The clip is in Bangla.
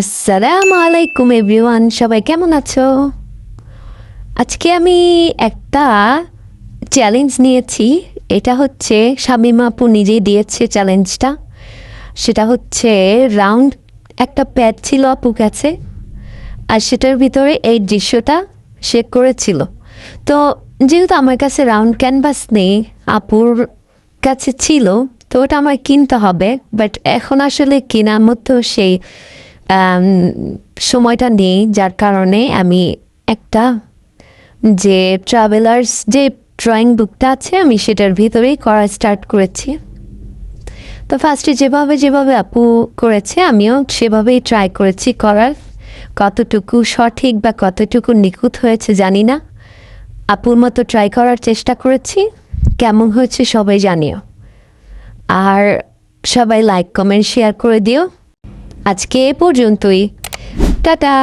আসসালামু আলাইকুম এভরিওয়ান সবাই কেমন আছো? আজকে আমি একটা চ্যালেঞ্জ নিয়েছি। এটা হচ্ছে শামিমা আপু নিজেই দিয়েছে চ্যালেঞ্জটা সেটা হচ্ছে রাউন্ড একটা প্যাড ছিল আপু কাছে, আর সেটার ভিতরে এই দৃশ্যটা সে করেছিল। তো যেহেতু আমার কাছে রাউন্ড ক্যানভাস নেই, আপুর কাছে ছিল, তো ওটা আমার কিনতে হবে বাট এখন আসলে কেনার মতো সেই সময়টা নেই, যার কারণে আমি একটা যে ট্রাভেলার্স যে ড্রয়িং বুকটা আছে, আমি সেটার ভিতরেই করা স্টার্ট করেছি। তো ফার্স্টে যেভাবে যেভাবে আপু করেছে, আমিও সেভাবেই ট্রাই করেছি করার। কতটুকু সঠিক বা কতটুকু নিখুঁত হয়েছে জানি না। আপুর মতো ট্রাই করার চেষ্টা করেছি। কেমন হয়েছে সবাই জানিও। আর সবাই লাইক কমেন্ট শেয়ার করে দিও। আজকে এ পর্যন্তই। টাটা।